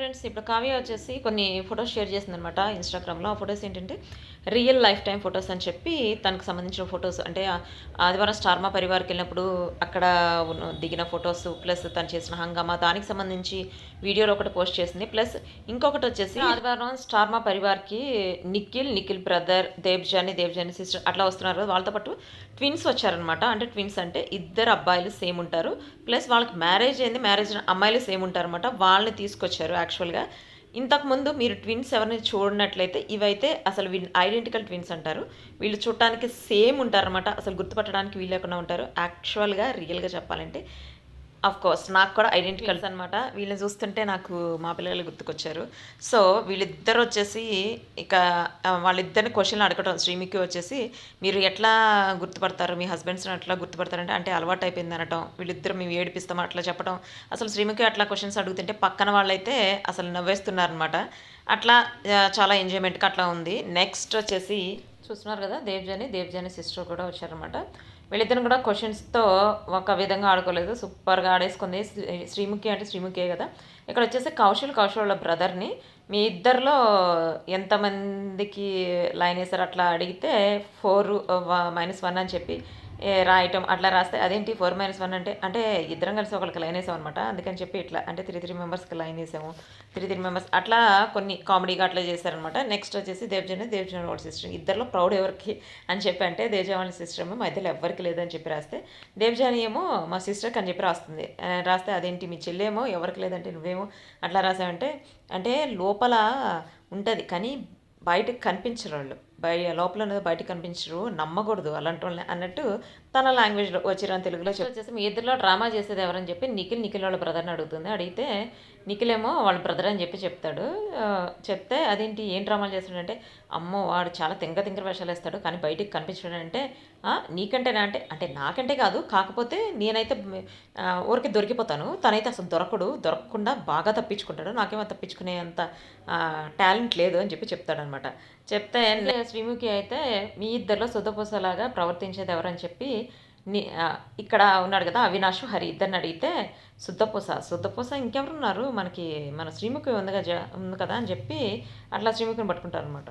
Friends ఇప్పుడు కావ్య వచ్చేసి కొన్ని ఫొటోస్ షేర్ చేసింది అనమాట ఇన్స్టాగ్రామ్లో ఆ ఫొటోస్ ఏంటంటే రియల్ లైఫ్ టైం ఫొటోస్ అని చెప్పి తనకు సంబంధించిన ఫొటోస్. అంటే ఆదివారం స్టార్మా పరివార్కి వెళ్ళినప్పుడు అక్కడ దిగిన ఫొటోస్ ప్లస్ తను చేసిన హంగామా దానికి సంబంధించి వీడియోలో ఒకటి పోస్ట్ చేసింది. ప్లస్ ఇంకొకటి వచ్చేసి ఆదివారం స్టార్మా పరివార్కి నిఖిల్ నిఖిల్ బ్రదర్ దేవ్జాని దేవ్జాని సిస్టర్ అట్లా వస్తున్నారు వాళ్ళతో పాటు ట్విన్స్ వచ్చారనమాట అంటే ట్విన్స్ అంటే ఇద్దరు అబ్బాయిలు సేమ్ ఉంటారు. ప్లస్ వాళ్ళకి మ్యారేజ్ అయింది మ్యారేజ్ అమ్మాయిలు సేమ్ ఉంటారనమాట వాళ్ళని తీసుకొచ్చారు యాక్చువల్గా ఇంతకుముందు మీరు ట్విన్స్ ఎవరిని చూడనట్లయితే ఇవైతే అసలు వీళ్ళు ఐడెంటికల్ ట్విన్స్ అంటారు. వీళ్ళు చూడటానికి సేమ్ ఉంటారనమాట అసలు గుర్తుపట్టడానికి వీలు లేకుండా ఉంటారు. యాక్చువల్గా రియల్గా చెప్పాలంటే అఫ్ కోర్స్ నాకు కూడా ఐడెంటికల్స్ అనమాట వీళ్ళని చూస్తుంటే నాకు మా పిల్లలు గుర్తుకొచ్చారు. సో వీళ్ళిద్దరు వచ్చేసి ఇక వాళ్ళిద్దరిని క్వశ్చన్లు అడగటం శ్రీమికి వచ్చేసి మీరు ఎట్లా గుర్తుపడతారు? మీ హస్బెండ్స్ని ఎట్లా గుర్తుపడతారంటే అంటే అలవాటు అయిపోయింది అనటం. వీళ్ళిద్దరు మేము ఏడిపిస్తాం అట్లా చెప్పడం అసలు శ్రీమికి అట్లా క్వశ్చన్స్ అడుగుతుంటే పక్కన వాళ్ళైతే అసలు నవ్వేస్తున్నారనమాట అట్లా చాలా ఎంజాయ్మెంట్గా అట్లా ఉంది. నెక్స్ట్ వచ్చేసి చూస్తున్నారు కదా దేవ్జాని దేవ్జాని సిస్టర్ కూడా వచ్చారనమాట వీళ్ళిద్దరు కూడా క్వశ్చన్స్తో ఒక విధంగా ఆడుకోలేదు. సూపర్గా ఆడేసుకుంది. శ్రీముఖి అంటే శ్రీముఖే కదా. ఇక్కడ వచ్చేసి కౌశల్ కౌశల్ వాళ్ళ బ్రదర్ని మీ ఇద్దరిలో ఎంతమందికి లైన్ వేసారు అట్లా అడిగితే ఫోర్ మైనస్ వన్ అని చెప్పి రాయటం అట్లా రాస్తే అదేంటి ఫోర్ మైనస్ వన్ అంటే అంటే ఇద్దరం కలిసి ఒకరికి లైన్ వేసాం అనమాట అందుకని చెప్పి ఇట్లా అంటే త్రీ త్రీ మెంబర్స్కి లైన్ వేసాము. త్రీ త్రీ మెంబర్స్ అట్లా కొన్ని కామెడీగా అట్లా చేశారనమాట నెక్స్ట్ వచ్చేసి దేవ్జన దేవ్జన వాళ్ళ సిస్టర్ ఇద్దరిలో ప్రౌడ్ ఎవరికి అని చెప్పి అంటే దేవ్జన వాళ్ళ సిస్టర్ ఏమో మధ్యలో ఎవరికి లేదని చెప్పి రాస్తే దేవ్జాని ఏమో మా సిస్టర్కి అని చెప్పి రాస్తుంది. రాస్తే అదేంటి మీ చెల్లేమో ఎవరికి లేదంటే నువ్వేమో అట్లా రాసావంటే అంటే లోపల ఉంటుంది కానీ బయటకు కనిపించరు వాళ్ళు. బయ లోపల ఉన్నది బయటకు కనిపించరు నమ్మకూడదు అలాంటి వాళ్ళని అన్నట్టు తన లాంగ్వేజ్లో వచ్చిన తెలుగులో చెప్పి వచ్చేసి మీ ఇద్దరిలో డ్రామా చేసేది ఎవరని చెప్పి నిఖిల్ నిఖిల్ వాళ్ళ బ్రదర్ని అడుగుతుంది. అడిగితే నిఖిల్ ఏమో వాళ్ళ బ్రదర్ అని చెప్పి చెప్తాడు. చెప్తే అదేంటి ఏం డ్రామాలు చేస్తాడంటే అమ్మో వాడు చాలా తింగ తింగర వేషాలు వేస్తాడు కానీ బయటికి కనిపించడం అంటే "ఆ, నీకంటేనా అంటే అంటే నాకంటే కాదు కాకపోతే నేనైతే ఊరికి దొరికిపోతాను. తనైతే అసలు దొరకడు దొరకకుండా బాగా తప్పించుకుంటాడు. నాకేమో తప్పించుకునే అంత టాలెంట్ లేదు అని చెప్పి చెప్తాడనమాట. చెప్తే శ్రీముఖి అయితే మీ ఇద్దరిలో సుధపూసలాగా ప్రవర్తించేది ఎవరని చెప్పి ని ఇక్కడ ఉన్నాడు కదా అవినాష్ హరి ఇద్దరిని అడిగితే శుద్ధపూస శుద్ధపూస ఇంకెవరున్నారు? మనకి మన శ్రీముఖి ఉంది కదా ఉంది కదా అని చెప్పి అట్లా శ్రీముఖిని పట్టుకుంటారు అనమాట